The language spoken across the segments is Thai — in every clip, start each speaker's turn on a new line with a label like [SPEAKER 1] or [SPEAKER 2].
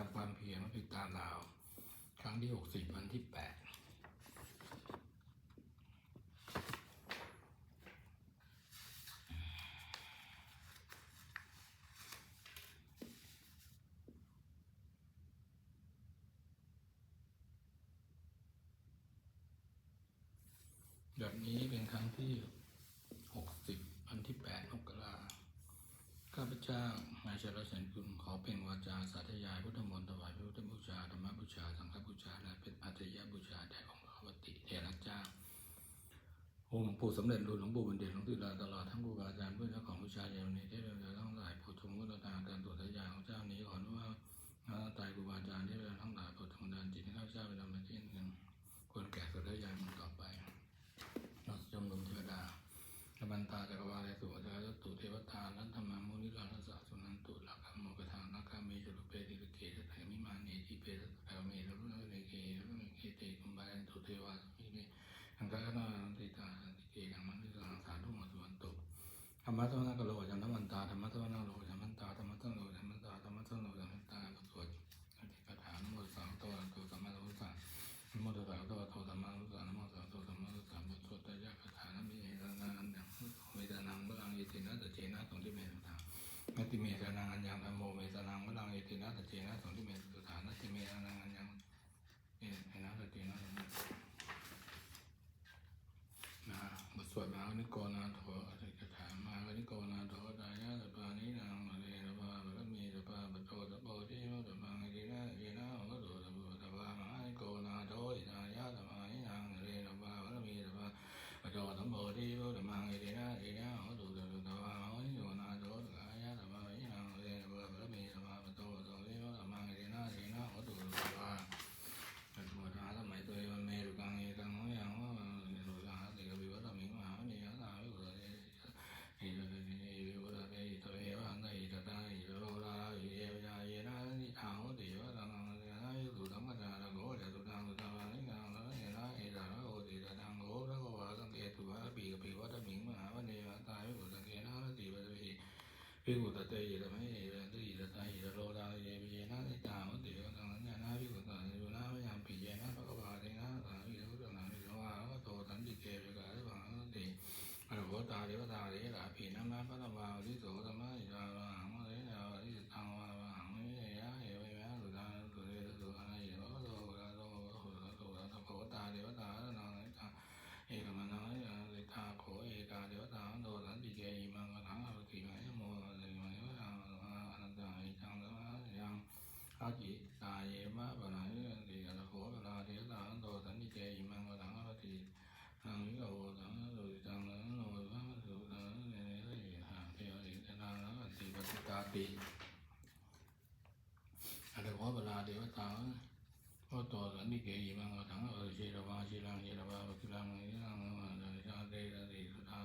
[SPEAKER 1] ามความเพียรมาติดตามดาว ครั้งที่หกสิบวันที่แปดแบบนี้เป็นครั้งที่หกสิบวันที่แปดมกราข้าพเจ้านายชลเสนกุลขอเป็นวาจาสาธยายพุทธ ชา สังฆบูชา และเป็นอัตยบูชาแด่องค์พระวติเทระเจ้าองค์หลวงปู่สำเร็จรุ่นหลวงปู่บัณฑิตหลวงปู่ลาตลอดทั้งครูบาอาจารย์เพื่อนเจ้าของวิชาเยาวนี้ได้เรียนรู้ทั้งหลายโปรดชมมุตตาการตรวจสายาของเจ้านี้ขออนุว่าพระตายครูบาอาจารย์ที่เรียนทั้งหลายโปรดทำดานจิตให้ข้าเจ้าเป็นธรรมที่หนึ่งควรแก่สัตยานต่อไปเราจมนุมเทวดา ธรรมันตาจักรวาลสุวรรณตุเทวตานันธรรมามุนิราชสาสุนันตุลักขโมกทานักขามีจุลเปติเกตถามิมานีทิเปสถามีรุนเรเกรุนเกเตกุมบาลันตุเทวามิเมอังกาณาติตาติเกยังมันติสาสาธุมสุวันตุธรรมะสวนาโลจันทมันตาธรรมะสวนาโลจ ติเมสนังอัญญังธรรมโมเมสนังมื่อลังเอตินะตเจนะโสงที่เมตุถานติเมตนาอันยังเอนะตเจนะสงที่ นะบทสวดมหานิโกนาโถอธิกถามหานิโกนาโถตายะสัพพานินางมะเรนะภาบรมีสัพพะปะโตสัพโพธิโมสัพพังเอนะเอนะโหตุสัพพะสัพพะมหานิโกนาโถอิตายะสัพพานินางมะเรนะภาบรมีสัพพะปะโตสัพโพธิโมสัพพังเอนะเอนะโหตุสัพพะสัพพะมหานิโกนาโถตายะสัพพานินางมะเรนะภาบรมีสัพพะปะโตสัพโพธิโมสัพพังเอนะเอนะโหตุสัพพะ ปัจจุบันสมัยตัวมันเมรุกังเอกังโยังว่าสุราเสกวิวัตมิมหาเนียตาวิวัตเอเอวิวัตเอตัวเอวังเอตตาเอโรราเอเวยาเยนะนิอาหุติวะตังเอนะยุตุธรรมจารโกเดตุตังตุตาวานิกังนะเอนะเอตาโอติตตังโกระโกวาสังเกตุวะปีกปีวัตมิมหาเนียตาวิวัตเกนะติวัตเอ ภิกุตเตยิระไม่เอระตุยิระตายิระโลดาเยปิเยนะนิตามุติโยตังนะนาภิกุตะยุนะมยังปิเยนะภะคะวาเตนะสาวิโรจนะนิโรวาโตตันติเกเวกะระวังติอรโหตาเรวตาเรราภีนะมะปะตวาวิโสธรรมะอิจาระหังเรนะวิตังวาหังเรยะเอเวมะสุตาสุเรสุอะนะเยวะโตระโตโหระโตระโตตาเดวตานังนิตา เอกมนาเลิตาโขเอกาเดวตาโดสันติเกอิมังกถังอรุติมายโมเรมายะยังอนันตาอิจังละยังอาจิตาเยมะปะนาเยติอะระโขปะนาเดวตาโดสันติเกอิมังกถังอรุติทังวิโกตังอรุติจังละโนภะสุตังเนเรหะเทวะอิตนานะติ ติอะไรก็เวลาเดี๋ยวตาก็ต่อสันนิเกยีมังถังเออเชีระวาเชีรังเชีระวาเชีรังชีรังมาชาเตระติสุทา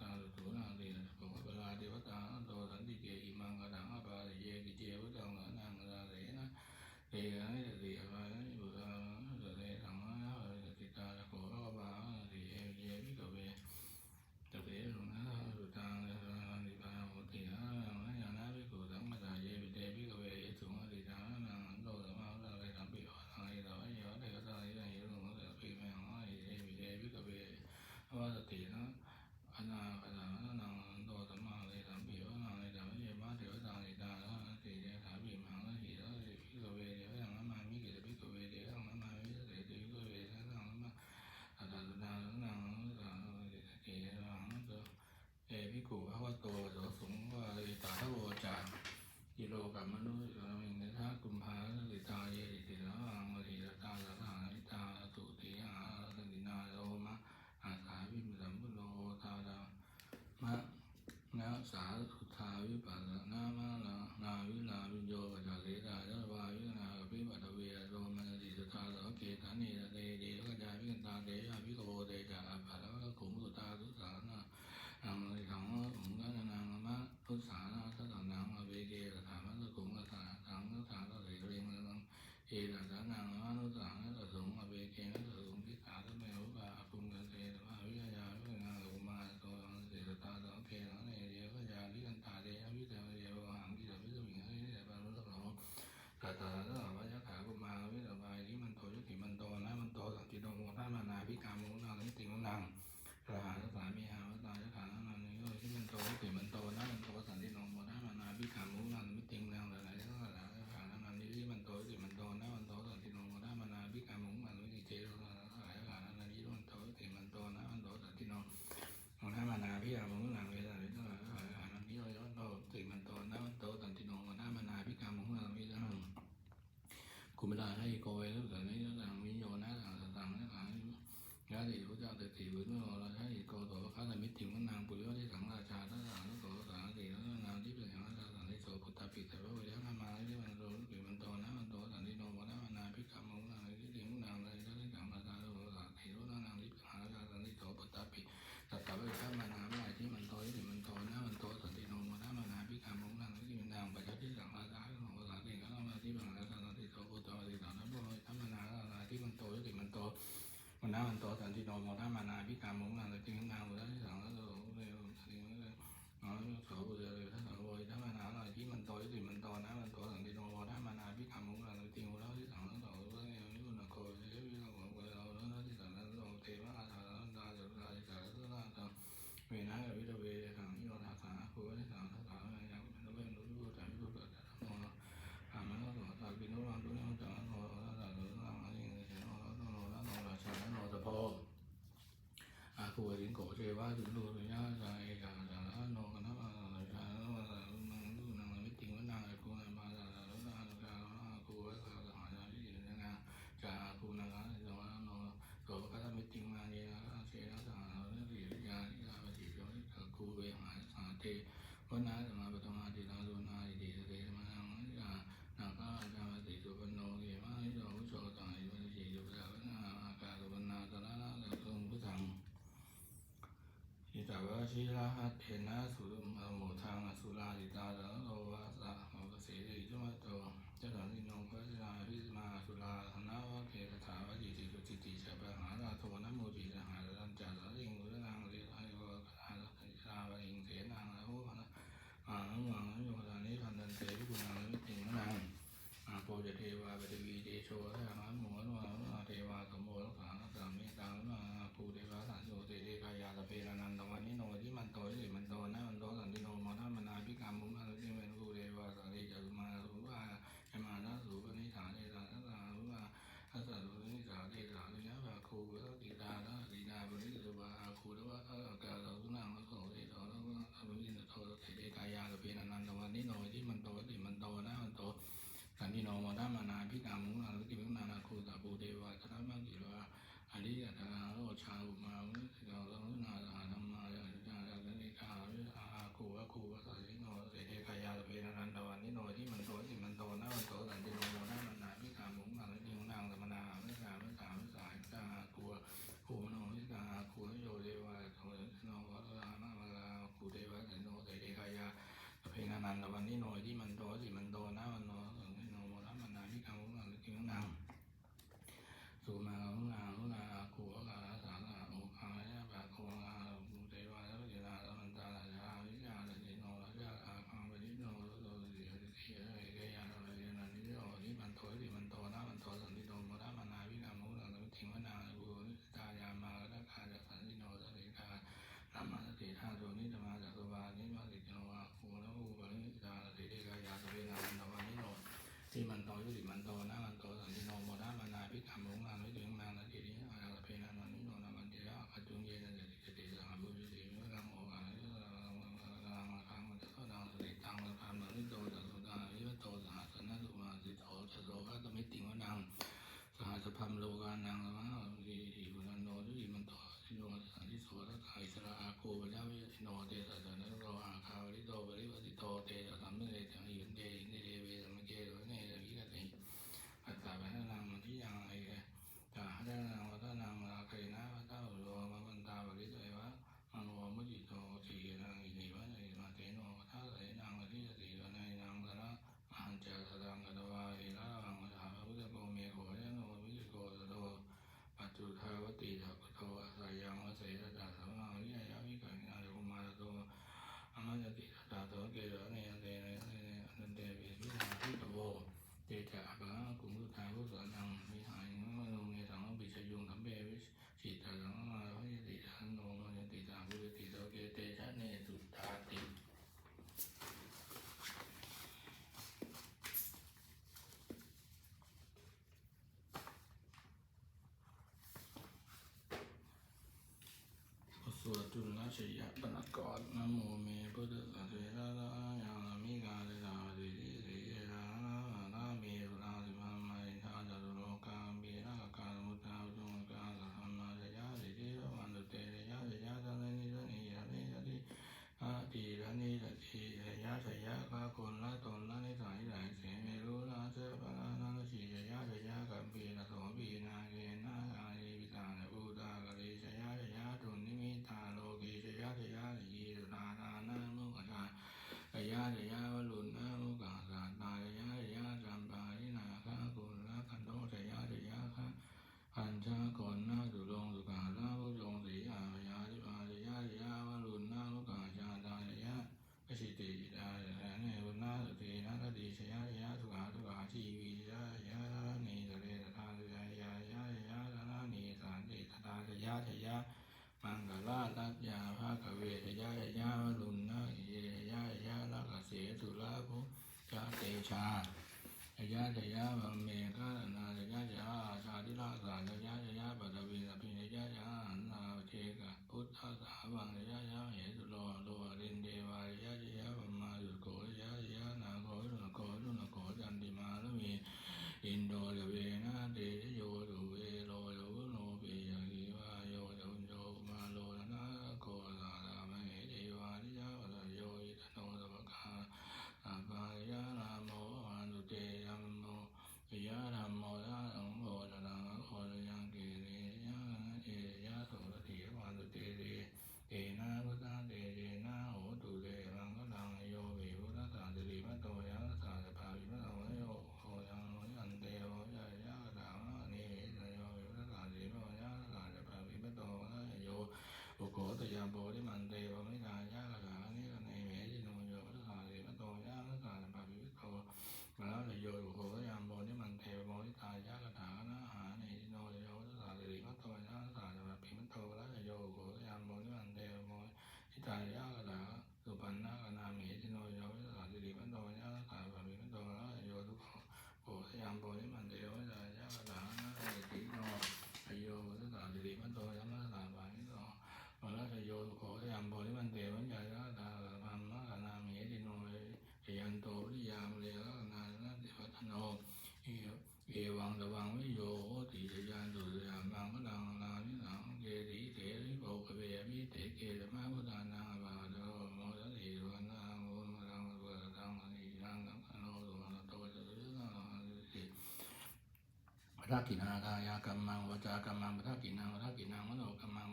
[SPEAKER 1] ตาสุนาติผมเวลาเดี๋ยวตาต่อสันนิเกยีมังถังเออเปาเยกิเจวตังนังนาเดี๋ยวเนะเตระติอะไร 우리는 สาสุทาวิปัสสนามะนานาวิลาวิโยปัจจเสตายะวาวินากปิปัตเวโรมะติสุทาโสเกตานิเตเดวะจาวิกันตาเตยะวิโกเตจาภะละวะขุมสุตาสุสานานังเลยถังผมก็จะนังมะพุทธานาทัตนังอเวเกตถามะตะกุงกถาถังทัตถาตะเสกเรงนังเอตัง คุณไม่ได้ให้กอยแล้วกัน ที่นอนเราได้ Về ba thủ đô! ชิระหัตเถนะสุโมทังสุราดิตาสโลวาสะโมกเสริจุมาโตเจ้าสันนิโนพระสนาพิสมาสุราธนาวะเพกถาวะจิติสุติติฉัปะหาราโทนะโมจิสหารรัาจัสิงมุรนางเรไอวะราลคาวะอิงเสนางละโหพนะอาหังวังโยธานิพันธันเตวิกุณังนิติงนังอาโปเจเทวาปฏิวีเดโชะมา นังสมาสีอิบุรันนอนทิมันต่อที่นสันที่สทัตไทสระอาโกวะยะวที่นอนเดสันนันโรอา ชยปนักกอดนะโมเมพุทธสันติรา ชาเจยาเจยาบังเมฆาณายาเจ้าชาติราสาเจยาเจยาปัตวินอเจยาเจ้านาเทกะพุทธาสาวังเจยาเจ้าเหตุโลโลรินเดวายายา ทักกินากายากรมมังวจากรมมังปทักกินางปทักินางมโนกรมมัง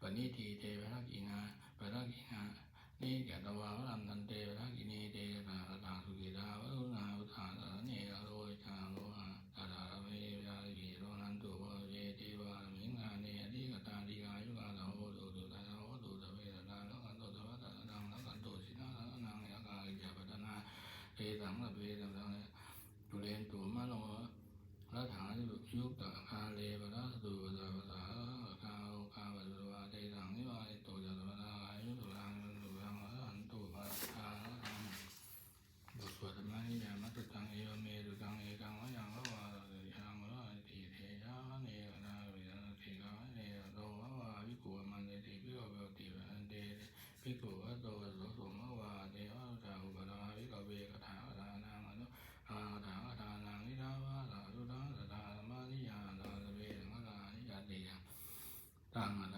[SPEAKER 1] ปณิทีเตปทักกินาปทักกินานี่แกตวาวรัมตันเตปทักกินีเตตาตาสุกิตาวรุณาวตาตาเนรโรยชาโละตาตาเมยาสีโรนันตุวเยติวามิงาเนติกตาดีกายุกาตาโตุตุตาโหตุตเวตาแล้วกันตุตวะตะนังแล้วกันตุสินานังยากาญาปตนาเตสังระเวตังตุเรนตุมะโน ยุคตังคาเลปะรัสตุปะจัปะสาคาโอคาปัจจุวาเตสังนิวาเตโตจัตวนาอายุตุลังนันตุลังอรันตุปัสสาธรรมบทสวดธรรมะนิยามัตตังเอวเมตุตังเอกังวะยังวะวาติทางวะติเทยะเนนาวิยาติกาเนโตวะวาวิกุมันเตติพิโรเบติวันเตพิกุวะโตโสสมว tangan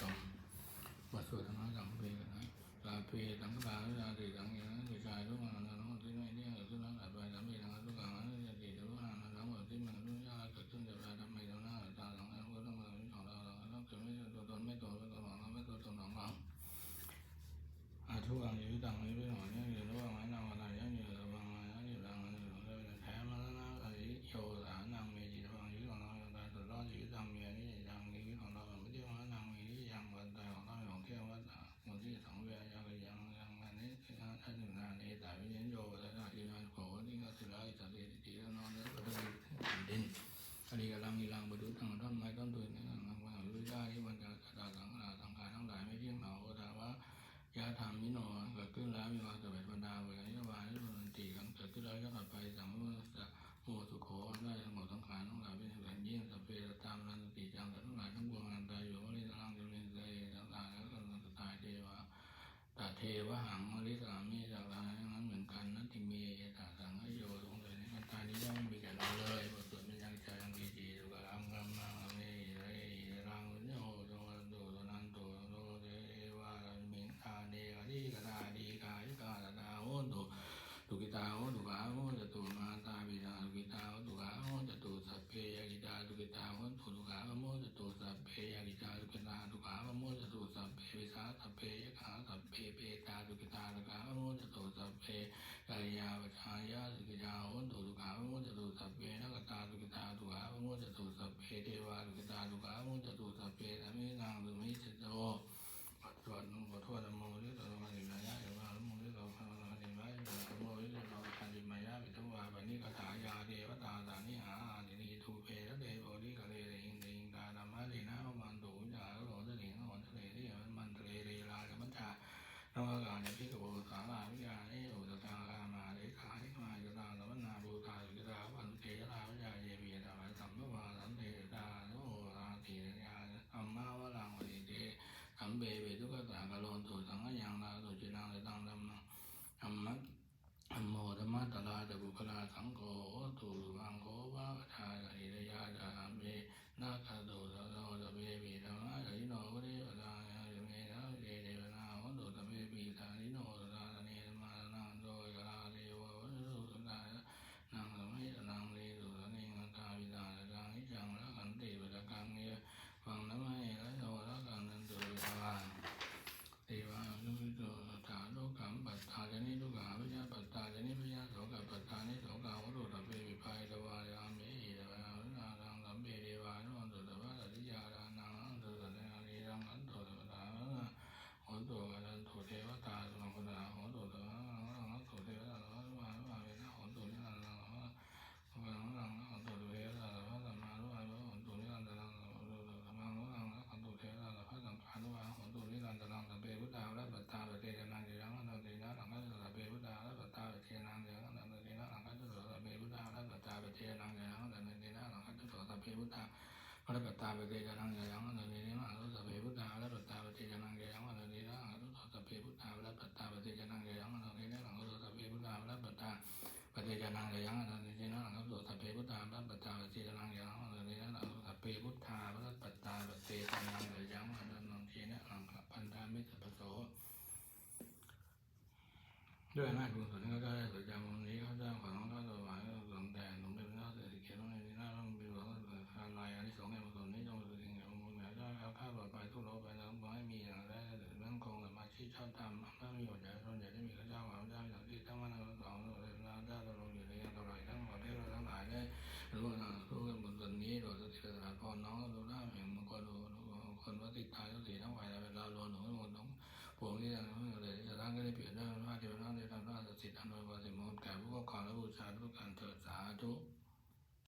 [SPEAKER 1] ตมบทสวดธรรมะสังเพกันนะลาเพสังฆาลาติสังเยนะติชายทุกขังนะน้องที่ไม่เนี่ยเกิดขึ้นแล้วหลับไปสัมเพสังฆทุกขังนะติติทุกขังนะทั้งหมดที่มันรู้ยากเกิดขึ้นจากการทำให้เราหน้าตาสังฆก็ต้องมาเป็นของเราเราต้องเกิดไม่ตัวตนไม่ตัวไม่ตัวของเราไม่ตัวตนของเราอาทุกังอยู่ต่างนี้เป็นหอเนี่ย อดีกำลังมีรังบรรลุทางต้นไม้ต้นตัวนี่กำลังว่ารู้ได้ที่มันจะกระดาสังขาสังขารทั้งหลายไม่เที่ยงเหาแต่ว่ายาธรรมนิโนเกิดขึ้นแล้วมีความสบายบรรดาเวลานิวานิโนนตีกันเกิดขึ้นแล้วก็ต่อไปสังเมื่อโมสุโขได้ทั้งหมดทั้งขารทั้งหลายเป็นเหตุยิ่งสัพเพตามนันติจังทั้งหลายทั้งปวงนันตายอยู่วริสังจุลินเตต่างๆแล้วก็นันตายเทวะตาเทวะหังวริสามีจากลายาปเทนังเจรังอนันตินะหลังกัสสัพเพพุทธาและปัตตาปเทนังเจรังอนันตินะหลังกัสสัพเพพุทธาและปัตตาปเทนังเจรังอนันตินะหลังกัสสัพเพพุทธาและปัตตาปเทนังเจรังอนันตินะหลังกัสสัพเพพุทธาและปัตตาปเทนังเจรังอนันตินะหลังกัสสัพเพพุทธาและปัตตาปเทนังเจรังอนันตินะหลังกัสพันธามิตรปโสด้วยอำนาจบุญส่วนนี้ก็ได้สุจำวันนี้เขาจ้าของ ชอบธรรมถ้ามีหัวใจส่วนใหญ่ที่มีข้าเจ้าของเจ้าอย่างที่ทั้งวันทั้งสองเลยนะเจ้าเราลงอยู่ในยังเท่าไรทั้งหมดที่เราทั้งหลายได้รู้นะรู้กันบุญส่วนนี้โดยสติปัฏฐานพรน้องรู้ได้แห่งมงคลรู้คนว่าติดตายทุกสิ่งทั้งหลายเวลาโลนหนุนหมดน้องพวกนี้ทั้งนั้นเลยจะตั้งก็ได้เปลี่ยนได้ว่าเดี๋ยวนั้นได้ทำได้สิทธิ์อันุภาสิมงคลแก่ผู้ปกครองและบูชาทุกการเถิดสาธุ